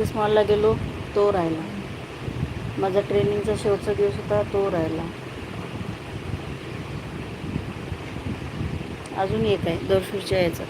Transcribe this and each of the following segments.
मॉलला गेलो तो राहिला. माझा ट्रेनिंगचा शेवटचा दिवस होता तो राहिला. अजून एक आहे दर्शूच्या याचा.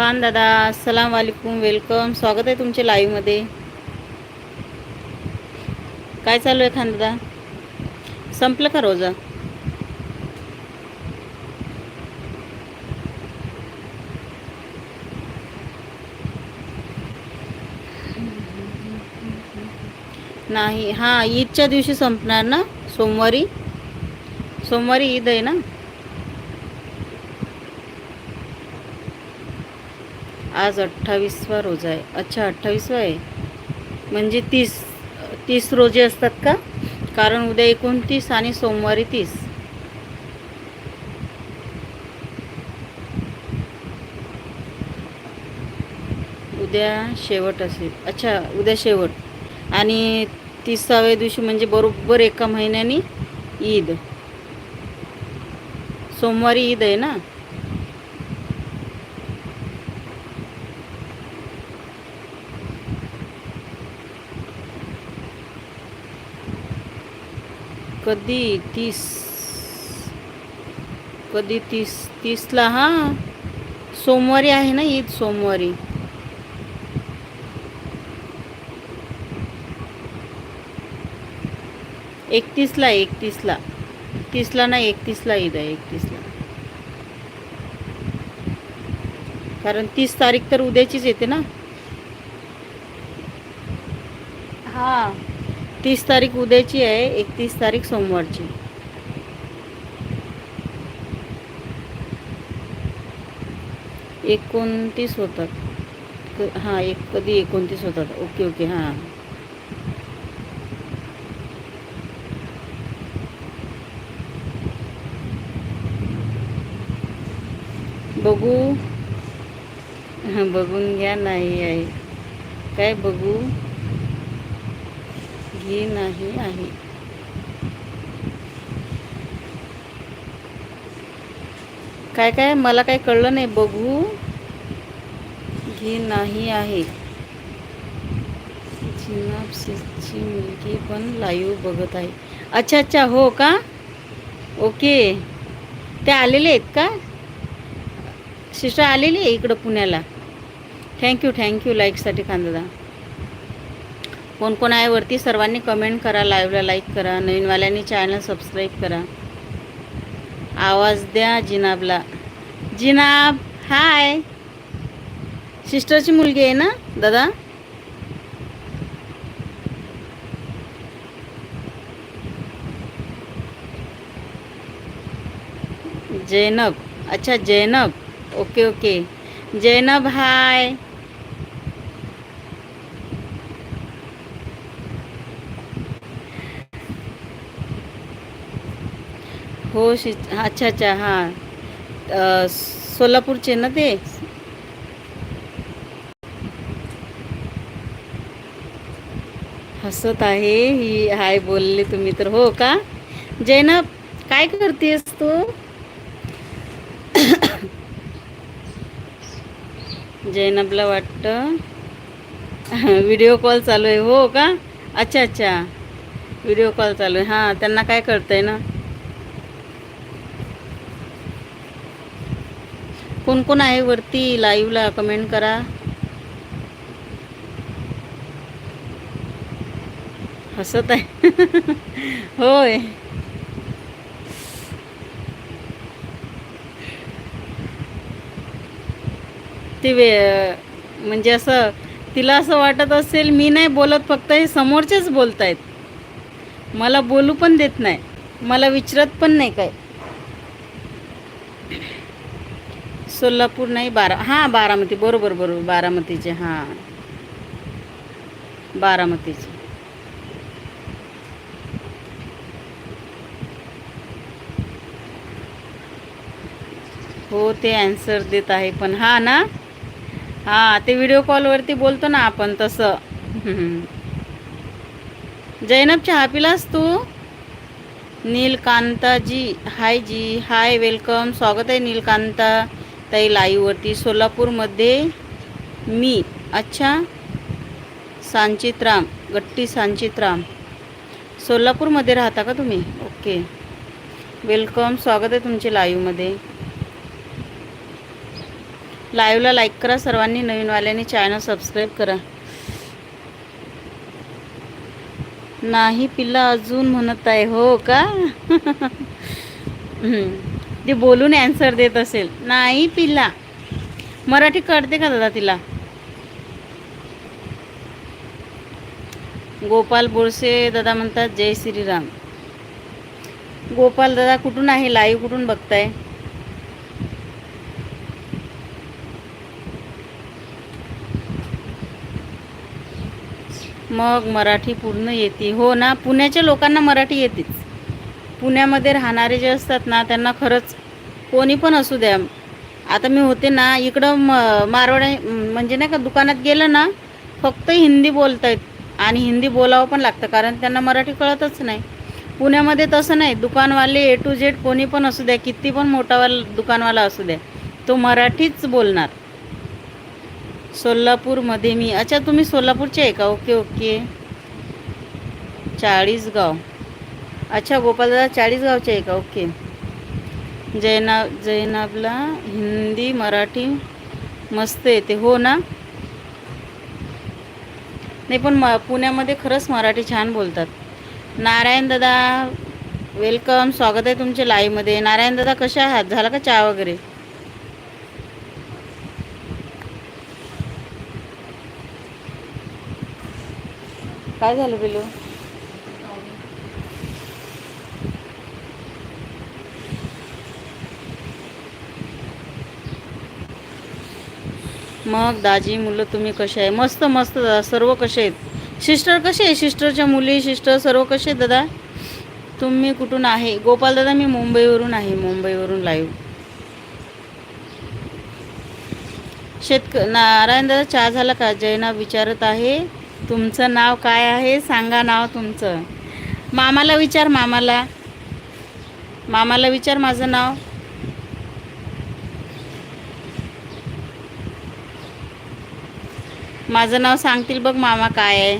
खान दादा अस्सलाम वालेकुम वेलकम स्वागत आहे तुमचे लाईव्हमध्ये काय चालू आहे खान दादा? संपलं का रोजा? नाही हां ईदच्या दिवशी संपणार ना? सोमवारी? सोमवारी ईद आहे ना? आज अठ्ठावीसवा रोजा आहे. अच्छा अठ्ठावीसवा आहे. म्हणजे तीस तीस रोजे असतात का? कारण उद्या एकोणतीस आणि सोमवारी तीस. उद्या शेवट असेल. अच्छा उद्या शेवट. आणि तिसाव्या दिवशी म्हणजे बरोबर एका महिन्यानी ईद. सोमवारी ईद आहे ना? कधी तीस कधी तीस तीसला हां? सोमवारी आहे ना ईद सोमवारी. एकतीसला एकतीसला. तीसला ना एकतीसला ईद आहे एकतीसला. कारण तीस तारीख तर उद्याचीच येते ना? हां. तीस तारीख उद्याची आहे एकतीस तारीख सोमवारची. एकोणतीस होतात. क- हां एक कधी एकोणतीस होतात. ओके ओके हां. बघू. हां बघून घ्या नाही आहे. काय बघू? घे नाही आहे. काय काय? मला काय कळलं नाही. बघू. घे नाही आहे. जिनापसीची मुलगी पण लाईव्ह बघत आहे. अच्छा अच्छा. हो का? ओके. ते आलेले आहेत का? सिस्टर आलेली आहे इकडं पुण्याला. थँक्यू थँक्यू लाईकसाठी खांदा कोण कोण आहे वरती सर्वांनी कमेंट करा लाईव्हला लाईक करा नवीनवाल्यांनी चॅनल सबस्क्राईब करा. आवाज द्या जिनाबला. जिनाब हाय सिस्टरची मुलगी आहे ना दादा? जैनब. अच्छा Zainab. Okay okay Zainab hi हो शि अच्छा अच्छा हां. सोलापूरचे ना ते? हसत आहे ही हाय बोलले तुम्ही तर. हो का? जैनब काय करतेस तू? जैनबला वाटतं. व्हिडिओ कॉल चालू आहे हो का? अच्छा अच्छा. व्हिडिओ कॉल चालू आहे. हां त्यांना काय कळतंय ना? कोण कोण आहे वरती लाईव्हला कमेंट करा. हसत आहे. होय. ती वे म्हणजे असं तिला असं वाटत असेल मी नाही बोलत फक्त हे समोरचेच बोलत आहेत मला बोलू पण देत नाही. मला विचारत पण नाही काय सोलापूर नाही बारा हां बारामती बरोबर बरोबर बारामतीचे हां. बारामतीचे. हो ते ॲन्सर देत आहे पण हा ना? हां ते व्हिडिओ कॉलवरती बोलतो ना आपण तसं. जैनब चहा पिलास तू? नीलकांताजी हाय जी हाय वेलकम स्वागत आहे नीलकांता. ताई लाईववरती सोलापूरमध्ये मी अच्छा सांचित्राम गट्टी सांचित्राम. सोलापूरमध्ये राहता का तुम्ही? ओके. वेलकम स्वागत आहे तुमचे लाईव्हमध्ये. लाईव्हला लाईक करा सर्वांनी नवीनवाल्यांनी चॅनल सबस्क्राईब करा. नाही पिल्ला अजून म्हणत आहे हो का? हम्म. ती बोलून ॲन्सर देत असेल. नाही पिल्ला. मराठी कळते का दादा तिला? गोपाल बोरसे दादा म्हणतात जय श्रीराम. गोपाल दादा कुठून आहे? लाईव्ह कुठून बघताय? मग मराठी पूर्ण येते. हो ना पुण्याच्या लोकांना मराठी येतेच. पुण्यामध्ये राहणारे जे असतात ना त्यांना खरंच कोणी पण असू द्या. आता मी होते ना इकडं म मारवाड म्हणजे नाही का दुकानात गेलं ना फक्त हिंदी बोलतायत. आणि हिंदी बोलावं पण लागतं कारण त्यांना मराठी कळतच नाही. पुण्यामध्ये तसं नाही दुकानवाले ए टू झेड कोणी पण असू द्या किती पण मोठावाला दुकानवाला असू द्या तो मराठीच बोलणार. सोलापूरमध्ये मी अच्छा तुम्ही सोलापूरचे आहे का? Okay okay. चाळीसगाव. अच्छा गोपालदादा चाळीसगावचे आहे का? ओके. जैना जैनाबला हिंदी मराठी मस्त येते हो ना? नाही पण म पुण्यामध्ये खरंच मराठी छान बोलतात. नारायण दादा वेलकम स्वागत आहे तुमच्या लाईव्हमध्ये नारायण दादा कशा आहात? झाला का चहा वगैरे? काय झालं बिलू मग दाजी मुलं तुम्ही कसे आहे? मस्त मस्त दादा. सर्व कसे आहेत? सिस्टर कसे आहे? सिस्टरच्या मुली सिस्टर सर्व कसे आहेत दादा? तुम्ही कुठून आहे? गोपाल दादा मी मुंबईवरून आहे. मुंबईवरून लाईव्ह शेतक नारायण दादा चहा झाला का? जैना विचारत आहे. तुमचं नाव काय आहे? सांगा नाव तुमचं. मामाला विचार मामाला. मामाला विचार माझं नाव. माझं नाव सांगतील बघ मामा काय आहे.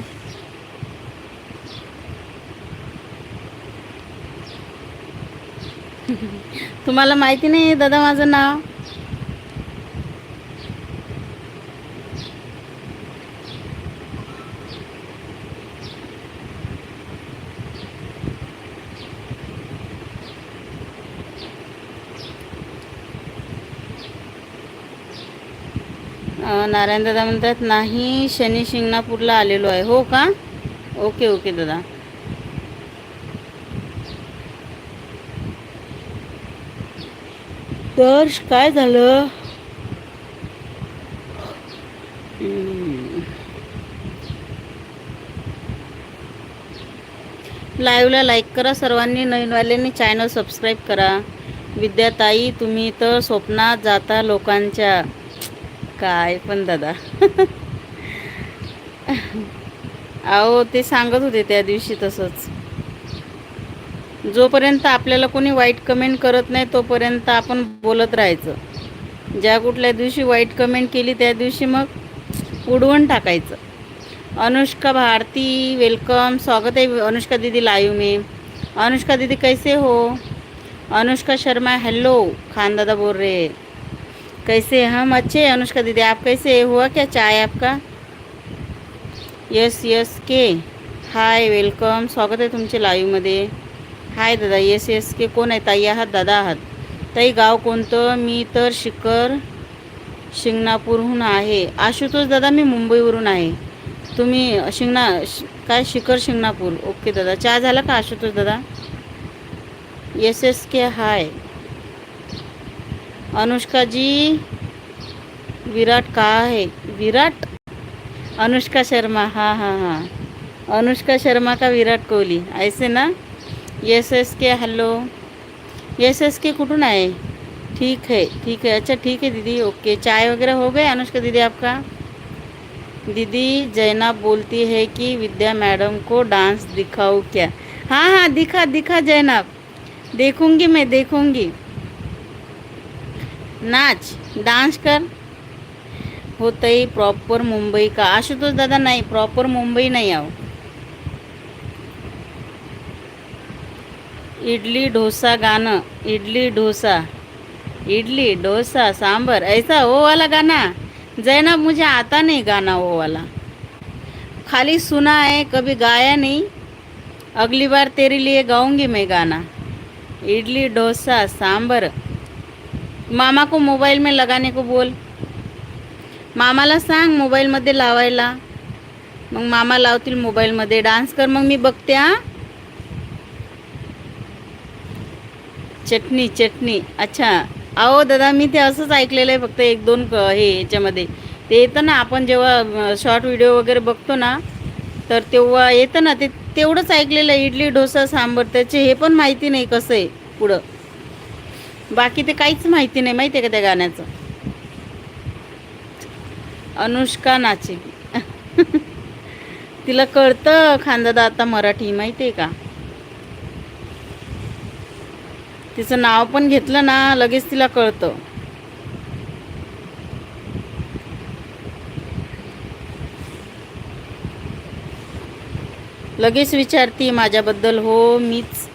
तुम्हाला माहिती नाही दादा माझं नाव? नारायण दादा म्हणतात नाही शनी शिंगणापूरला आलेलो आहे. हो का? ओके ओके दादा. तर काय झालं? लाईव्हला लाईक करा सर्वांनी नवीनवाल्यांनी चॅनल सबस्क्राईब करा. विद्याताई तुम्ही तर स्वप्नात जाता लोकांच्या. काय पण दादा. अहो ते सांगत होते त्या दिवशी तसंच. जोपर्यंत आपल्याला कोणी वाईट कमेंट करत नाही तोपर्यंत आपण बोलत राहायचं. ज्या कुठल्या दिवशी वाईट कमेंट केली त्या दिवशी मग उडवून टाकायचं. अनुष्का भारती वेलकम स्वागत आहे अनुष्का दीदी लाईव्ह मी. अनुष्का दीदी कैसे हो? अनुष्का शर्मा हॅलो खान दादा बोल रे कैसे हम अच्छे हैं अनुष्का दीदी। आप कैसे हुआ क्या चाय आपका? S S K hi welcome स्वागत आहे तुमचे लाईव्हमध्ये हाय दादा. येस येस के कोण आहे? ताई आहात दादा आहात? ताई गाव कोणतं? मी तर शिखर शिंगणापूरहून आहे. आशुतोष दादा मी मुंबईवरून आहे. तुम्ही शिंगणा श- काय? शिखर शिंगणापूर. ओके दादा. चहा झाला का आशुतोष दादा? S S K hi Anushka ji, Virat का है? विराट? अनुष्का शर्मा हाँ हाँ हाँ। अनुष्का शर्मा का विराट कोहली। ऐसे ना? S S K hello. S S K कुठून आहे? ठीक है ठीक है। अच्छा ठीक है दीदी, ओके। चाय वगैरह हो गए अनुष्का दीदी आपका? दीदी, जैना बोलती है कि विद्या मैडम को डांस दिखाओ क्या? हाँ हाँ दिखा दिखा जैनब देखूँगी मैं, देखूँगी। नाच डांस कर. होतंय प्रॉपर मुंबई का? आशुतोष दादा नाही प्रॉपर मुंबई नाही आहो. इडली डोसा गाणं. इडली डोसा. इडली डोसा सांबर. ऐसा वो वाला गाना जैनब मुझे आता नहीं गाना वो वाला खाली सुना है कभी गाया नहीं. अगली बार तेरे लिए गाऊंगी मैं गाना. इडली डोसा सांबर. मामा को मोबाईल में लगाने को बोल। मामाला सांग मोबाईलमध्ये लावायला। मग मामा लावतील मोबाईलमध्ये डान्स कर मग मी बघते हा. चटणी चटणी. अच्छा. अहो दादा मी ते असंच ऐकलेलं आहे फक्त एक दोन क- हे याच्यामध्ये. ते येतं ना आपण जेव्हा शॉर्ट व्हिडिओ वगैरे बघतो ना तर तेव्हा येतं ना ते तेवढंच ऐकलेलं आहे. इडली डोसा सांबर त्याचे हे पण माहिती नाही कसं आहे पुढं. बाकी ते काहीच माहिती नाही माहिती आहे का त्या गाण्याचं? अनुष्का नाचे. तिला कळतं खांदादा आता मराठी माहिती आहे का? तिचं नाव पण घेतलं ना लगेच तिला कळतं. लगेच विचारती माझ्याबद्दल हो मीच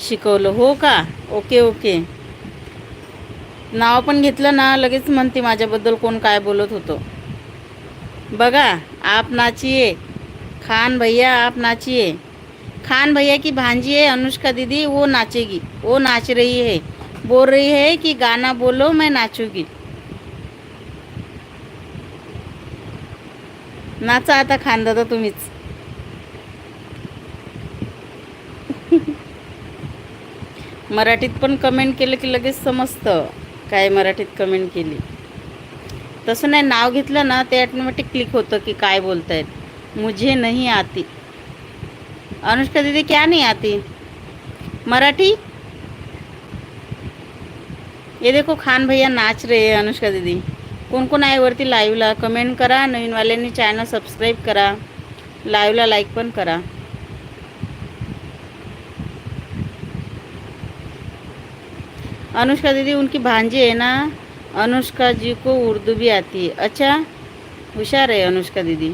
शिकवलं हो का? Okay okay. नाव पण घेतलं ना लगेच म्हणते माझ्याबद्दल कोण काय बोलत होतं. बघा आप नाचिए खान भैया आप नाचिए खान भैया की भांजी है अनुष्का दीदी वो नाचेगी वो नाच रही है. बोल रही है कि गाना बोलो मैं नाचूगी. नाचा आता खान दादा तुम्हीच. मराठीत पण कमेंट केलं की लगेच समजतं. काय मराठीत कमेंट केली. तसं नाही नाव घेतलं ना ते ॲटोमॅटिक क्लिक होतं की काय बोलतायत. मुझे नाही आती. अनुष्का दीदी क्या नाही आती? मराठी? ये देखो खान भैया नाच रहे हैं अनुष्का दीदी. कोण कोण आहे वरती लाईव्हला कमेंट करा. नवीनवाल्यांनी चॅनल सबस्क्राईब करा. लाईव्हला लाईक पण करा. अनुष्का दीदी उनकी भांजी है ना? अनुष्का जी को उर्दू भी आती है। अच्छा हुशार आहे अनुष्का दीदी।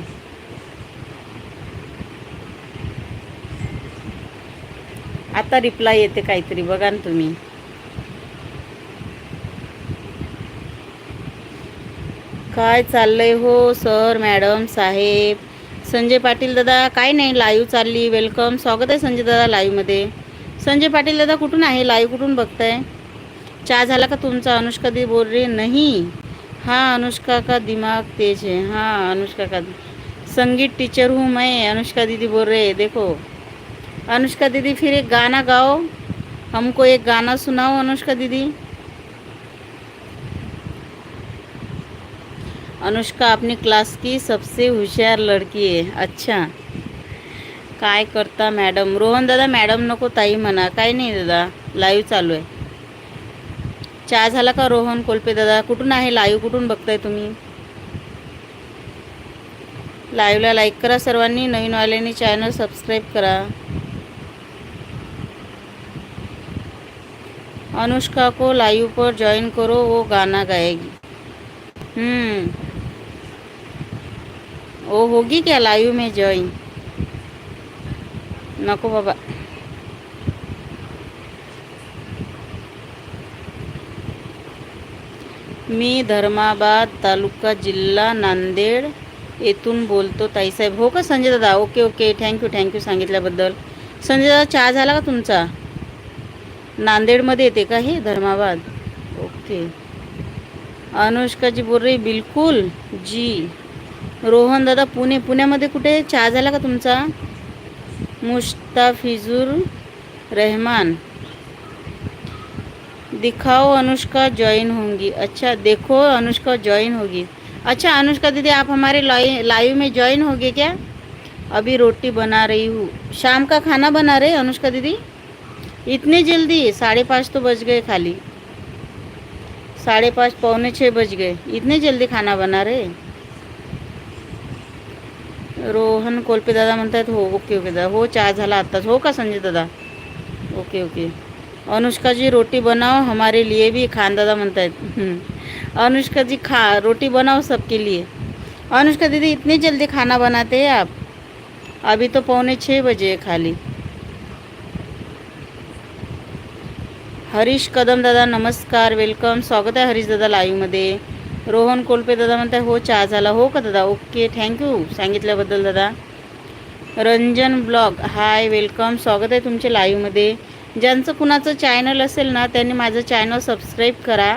आता रिप्लाय येते काहीतरी बघा ना तुम्ही. काय चाललंय हो सर मॅडम साहेब? संजय पाटील दादा काय नाही लाईव्ह चालली. वेलकम स्वागत आहे संजय दादा लाईव्हमध्ये संजय पाटील दादा कुठून आहे? लाईव्ह कुठून बघताय? चहा झाला का तुमचा? अनुष्का दी बोल रही नहीं. हाँ अनुष्का का दिमाग तेज है. हाँ अनुष्का का संगीत टीचर हूँ मैं अनुष्का दीदी बोल रहे देखो अनुष्का दीदी फिर एक गाना गाओ। हमको एक गाना सुनाओ अनुष्का दीदी. अनुष्का अपनी क्लास की सबसे होशियार लड़की है। अच्छा। काय करता मॅडम? रोहन दादा मॅडम नको ताई म्हणा. काय नाही दादा लाईव्ह चालू आहे. चहा झाला का रोहन, कोलपे दादा? कुठून आहे? लाईव्ह कुठून बघताय तुम्ही? लाईव्हला लाईक करा सर्वांनी. नवीन नवीनवाल्यांनी चॅनल सबस्क्राईब करा. अनुष्का को लाइव पर ज्वाइन करो, वो गाना गाएगी। हम्म। वो होगी क्या लाइव में ज्वाइन नको बाबा। मी धर्माबाद तालुका जिल्हा नांदेड येथून बोलतो ताईसाहेब. हो का संजय दादा? Okay okay. थँक्यू थँक्यू सांगितल्याबद्दल. संजय दादा चहा झाला का तुमचा? नांदेडमध्ये येते का हे धर्माबाद? ओके. अनुष्का जी बोल रही बिलकुल. जी. रोहन दादा पुणे पुण्यामध्ये कुठे चहा झाला का तुमचा? मुस्ताफिजुर रहमान. दिखाओ अनुष्का ज्वाइन होंगी। अच्छा देखो अनुष्का ज्वाइन होगी। अच्छा अनुष्का दीदी, आप हमारे लाइव में ज्वाइन होगे क्या? अभी रोटी बना रही हूँ। शाम का खाना बना रहे अनुष्का दीदी? इतने जल्दी? साढ़े पाँच तो बज गए खाली। साढ़े पाँच, पौने छः बज गए। इतने जल्दी खाना बना रहे रोहन कोलपे दादा म्हणतात, हो, ओके ओके, दादा. हो चहा झाला आत्ताच. हो का संजय दादा? Okay okay. अनुष्का जी रोटी बनाओ हमारे लिए भी खान दादा म्हणतायत अनुष्का जी खा रोटी बनाओ सबके लिए। अनुष्का दीदी इतनी जल्दी खाना बनाते हैं आप? अभी तो पौने छः बजे है खाली। हरीश कदम दादा नमस्कार वेलकम। स्वागत आहे हरीश दादा लाईव्हमध्ये रोहन कोलपे दादा म्हणताय हो चहा झाला. हो का दादा? ओके थँक्यू सांगितल्याबद्दल दादा। Ranjan blog hi welcome. स्वागत आहे तुमचे लाईव्हमध्ये ज्यांचं कुणाचं चॅनल असेल ना त्यांनी माझं चॅनल सबस्क्राईब करा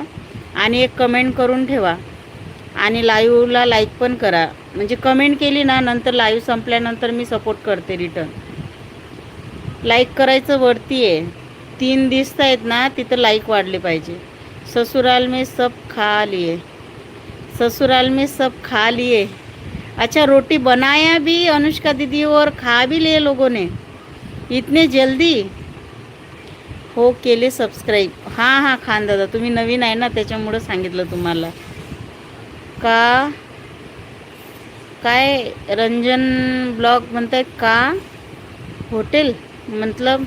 आणि एक कमेंट करून ठेवा. आणि लाईव्हला लाईक पण करा. म्हणजे कमेंट केली ना नंतर लाईव्ह संपल्यानंतर मी सपोर्ट करते रिटर्न लाईक करायचं वरती आहे. तीन दिसत आहेत ना तिथं लाईक वाढले पाहिजे. ससुराल में सब खा लिए ससुराल में सब खा लिए अच्छा रोटी बनाया भी अनुष्का दीदी और खा भी लिए लोगों ने। इतने जल्दी? हो केले सबस्क्राईब हां हां खान दादा तुम्ही नवीन आहे ना त्याच्यामुळं सांगितलं तुम्हाला. का? काय रंजन ब्लॉग म्हणतायत का? हॉटेल? मतलब?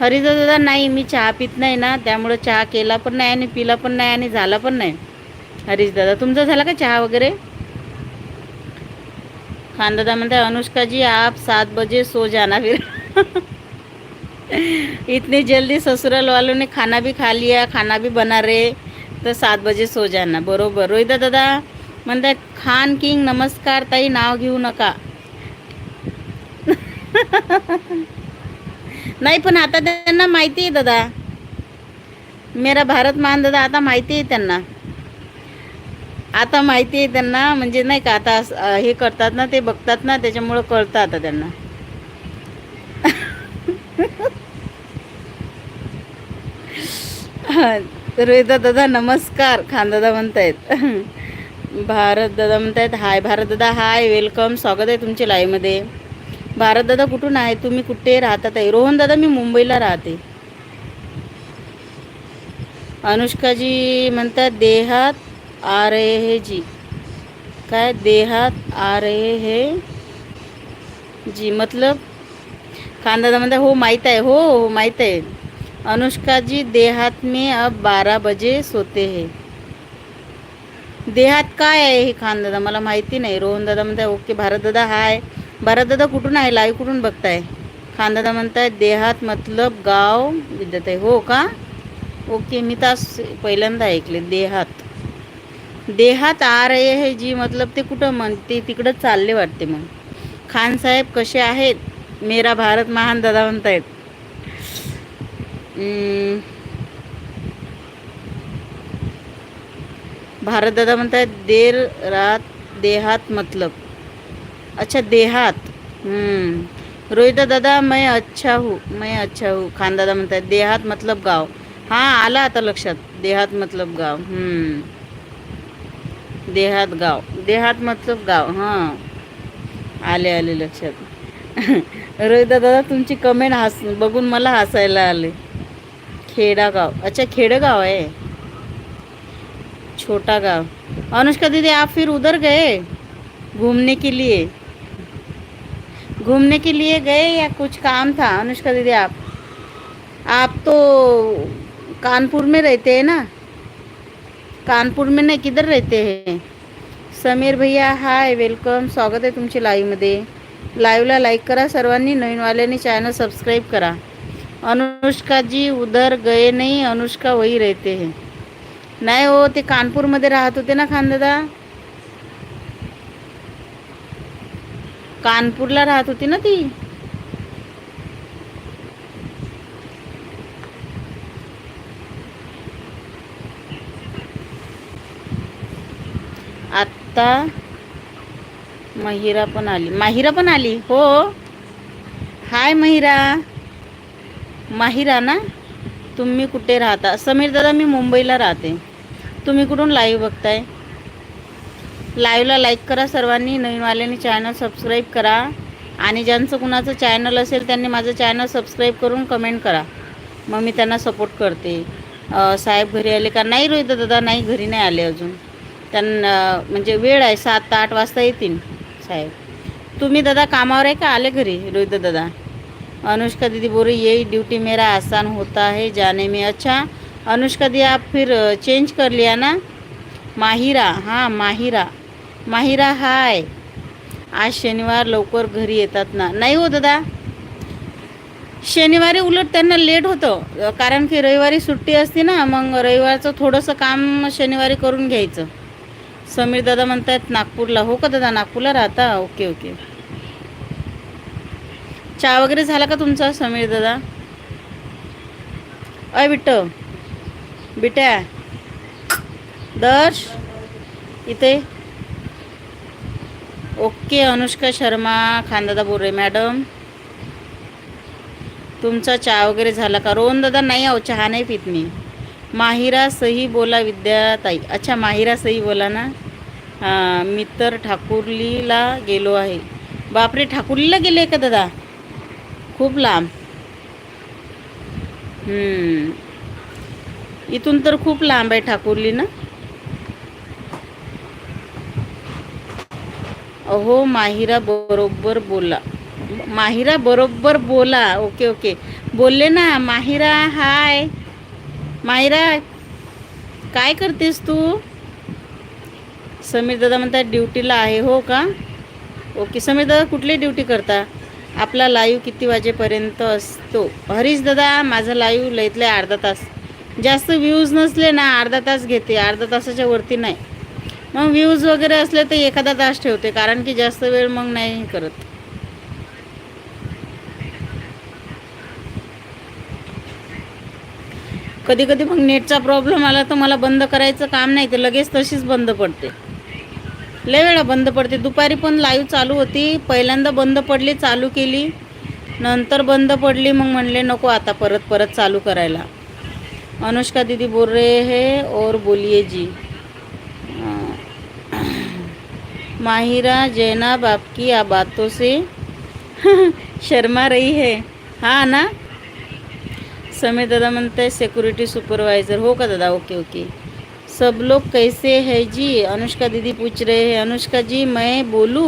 हरिदा दादा नाही मी चहा पित नाही ना त्यामुळं चहा केला पण नाही आणि पिला पण नाही आणि झाला पण नाही. हरीश दादा तुमचा झाला का चहा वगैरे? खान दादा म्हणते अनुष्काजी आप सात बजे सो जाना फिर. इतनी जल्दी ससुराल वालों ने खाना भी खा लिया खाना भी बना रहे तर सात बजे सो जाना बरोबर। रोहिदा दादा म्हणतात खान किंग नमस्कार ताई नाव घेऊ नका। नाही पण आता त्यांना माहिती आहे दादा. मेरा भारत महान दादा आता माहिती आहे त्यांना. आता माहिती आहे त्यांना म्हणजे नाही का आता हे करतात ना ते बघतात ना त्याच्यामुळं कळतं आता त्यांना. रोहिता दादा नमस्कार. खान दादा म्हणतायत. भारत दादा म्हणतायत हाय भारत दादा हाय वेलकम स्वागत आहे तुमच्या लाईव्हमध्ये भारत दादा कुठून आहे? तुम्ही कुठे राहतात? आहे? रोहन दादा मी मुंबईला राहते. अनुष्काजी म्हणतात देहात आ रे हे जी. काय? देहात आ रे हे जी. मतलब खानदादा म्हणतात हो माहीत आहे हो हो माहीत आहे. अनुष्का जी देहात में अब बारा बजे सोते है. देहात काय आहे हे खानदादा मला माहिती नाही. रोहन दादा म्हणताय ओके भारतदादा हाय भारतदादा कुठून आहे? लाईव्ह कुठून बघताय? खानदादा म्हणताय देहात मतलब गाव विद्यात आहे हो का? ओके मी तास पहिल्यांदा ऐकले देहात. देहात आ रहे हे जी मतलब ते कुठं म्हण ते तिकडं चालले वाटते मग. खानसाहेब कसे आहेत? मेरा भारत महान दादा म्हणतायत. भारत दादा म्हणतायत देर रात देहात मतलब. अच्छा देहात. रोहिता दादा मैं अच्छा हूँ मैं अच्छा हूँ. खान दादा म्हणतायत देहात मतलब गाव. हां आला आता लक्षात. देहात मतलब गाव. देहात गाव. देहात मतलब गाव. हां. आले आले लक्षात. रोहिता दादा तुमची कमेंट हस बघून मला हसायला आले. खेडागाव. अच्छा खेडगाव आहे. छोटा गाव. अनुष्का दीदी आप फिर उधर गए? घूमने के लिए. घूमने के लिए गए या कुछ काम था? अनुष्का दीदी आप आप तो कानपुर में रहते हैं ना? कानपुर में नहीं किधर रहते हैं? समीर भैया हाय वेलकम स्वागत आहे तुमचे लाईव्हमध्ये लाईव्हला लाईक करा सर्वांनी नवीनवाल्यांनी चॅनल सबस्क्राईब करा. अनुष्का जी उधर गए नाही अनुष्का वही रहते हे. नाही हो ते कानपूरमध्ये राहत होते ना खानदादा कानपूरला राहत होती ना ती? आत्ता महिरा पण आली. माहिरा पण आली? हो. हाय महिरा. माहिरा ना? तुम्ही कुठे राहता? समीर दादा मी मुंबईला राहते. तुम्ही कुठून लाईव्ह बघताय? लाईव्हला लाईक करा सर्वांनी. नवीनवाल्यांनी चॅनल सबस्क्राईब करा. आणि ज्यांचं कुणाचं चॅनल असेल त्यांनी माझं चॅनल सबस्क्राईब करून कमेंट करा. मग मी त्यांना सपोर्ट करते. साहेब घरी आले का? नाही रोहित दादा नाही घरी नाही आले अजून. त्यांना म्हणजे वेळ आहे सात आठ वाजता येतील. साहेब. तुम्ही दादा कामावर आहे का? आले घरी? रोहित दादा. अनुष्का दीदी बोल येई यही ड्यूटी मेरा आसान होता है जाने में. अच्छा अनुष्का दी आप फिर चेंज कर लिया ना? माहिरा हां माहिरा. माहिरा हाय. आज शनिवार लवकर घरी येतात ना? नाही हो दादा. शनिवारी उलट त्यांना लेट होतं. कारण की रविवारी सुट्टी असते ना मग रविवारचं थोडंसं काम शनिवारी करून घ्यायचं. समीर दादा म्हणतायत नागपूरला. हो का दादा? नागपूरला राहता? Okay okay. चहा वगैरे झाला का तुमचा समीर दादा? अय बिट्ट. बिट्या. दर्श. इथे. ओके अनुष्का शर्मा खानदादा बोल रहे मॅडम. तुमचा चहा वगैरे झाला का? रोहन दादा नाही आहो चहा नाही पित मी. माहिरा सही बोला विद्याताई. अच्छा माहिरा सही बोला ना. हां मी तर ठाकुर्लीला गेलो आहे. बापरे ठाकुर्लीला गेले का दादा? खूप लांब. इथून तर खूप लांब आहे ठाकुर्ली ना? अहो माहिरा बरोबर बोला. माहिरा बरोबर बोला. Okay okay. बोलले ना माहिरा हाय. मायरा काय करतेस तू? समीर दादा म्हणतात ड्युटीला आहे हो का? ओके समीर दादा कुठली ड्युटी करता? आपला लाईव्ह किती वाजेपर्यंत असतो? हरीश दादा माझा लाईव्ह लईतले अर्धा तास. जास्त व्ह्यूज नसले ना अर्धा तास घेते. अर्धा तासाच्या वरती नाही. मग व्ह्यूज वगैरे असले तर एखादा तास ठेवते कारण की जास्त वेळ मग नाही करत. कधी कधी मग नेटचा प्रॉब्लेम आला तर मला बंद करायचं काम नाही ते लगेच तशीच बंद पडते. लय वेळा बंद पडते. दुपारी पण लाईव्ह चालू होती. पहिल्यांदा बंद पडली चालू केली. नंतर बंद पडली मग म्हणले नको आता परत परत चालू करायला. अनुष्का दीदी बोल रहे हे और बोलिए जी. माहिरा जैनब आपकी आ बातों से शर्मा रही है. हाँ ना? समीर दादा म्हणते सिक्युरिटी सुपरवाइजर हो का दादा? ओके ओके सब लोग कैसे है जी? अनुष्का दीदी पूछ रहे हैं अनुष्का जी मैं बोलू?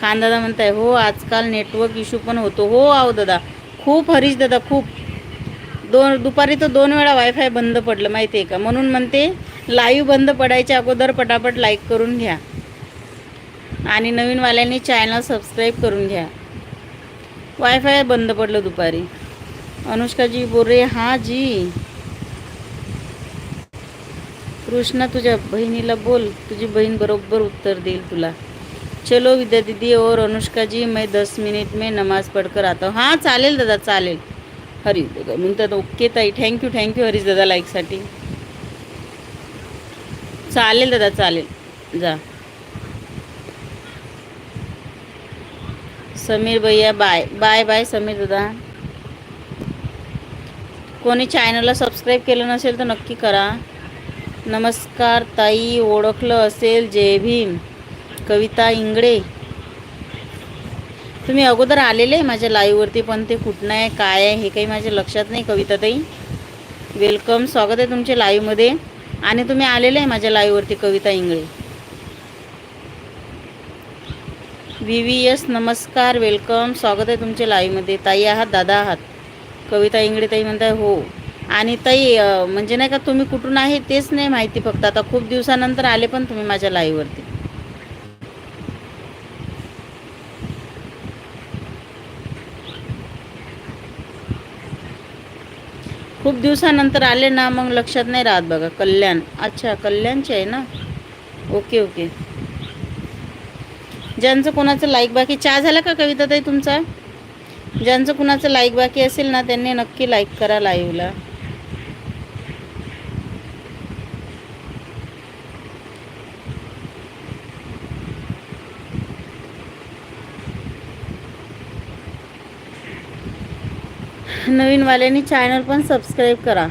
खान दादा म्हणताय हो आजकाल नेटवर्क इश्यू पण होतो. हो आहो दादा. खूप हरीश दादा खूप. दोन दुपारी तर दोन वेळा वायफाय बंद पडलं माहिती आहे का? म्हणून म्हणते लाईव्ह बंद पडायच्या अगोदर पटापट लाईक करून घ्या. आणि नवीनवाल्यांनी चॅनल सबस्क्राईब करून घ्या. वायफाय बंद पडलं दुपारी. अनुष्का जी बोल रहे हां हाँ जी. कृष्णा तुझ्या बहिणीला बोल. तुझी बहीण बरोबर उत्तर देईल तुला. चलो विद्या दीदी और अनुष्का जी मैं दस मिनिट में नमाज पढ़कर आता हूँ. हां चालेल दादा चालेल. हरी दादा म्हणतात ओके ताई. थँक्यू थँक्यू हरीश दादा लाईकसाठी चालेल दादा चालेल. जा. समीर भैया बाय बाय बाय समीर दादा. कोणी चॅनलला सबस्क्राईब केलं नसेल तर नक्की करा. नमस्कार ताई ओळखलं असेल जय भीम. कविता इंगडे तुम्ही अगोदर आलेले आहे माझ्या लाईव्हवरती पण ते कुठनं आहे काय आहे हे काही माझ्या लक्षात नाही कविता ताई. वेलकम स्वागत आहे तुमच्या लाईव्हमध्ये आणि तुम्ही आलेले आहे माझ्या लाईव्हवरती Kavita Ingale. V V S नमस्कार वेलकम स्वागत आहे तुमच्या लाईव्हमध्ये ताई आहात दादा आहात. कविता इंगडे ताई म्हणताय हो. आणि ताई म्हणजे नाही का तुम्ही कुठून आहे तेच नाही माहिती फक्त. आता खूप दिवसानंतर आले पण तुम्ही माझ्या लाईव्हवरती खूप दिवसानंतर आले ना मग लक्षात नाही राहत बघा. कल्याण. अच्छा कल्याणचे आहे ना? Okay okay. ज्यांचं कोणाचं लाईक बाकी चहा झाला का कविता ताई तुमचा? ज्यांचं कुणाचं लाईक बाकी असेल ना त्यांनी नक्की लाईक करा लाईव्हला नवीनवाल्यांनी चॅनल पण सबस्क्राईब करा.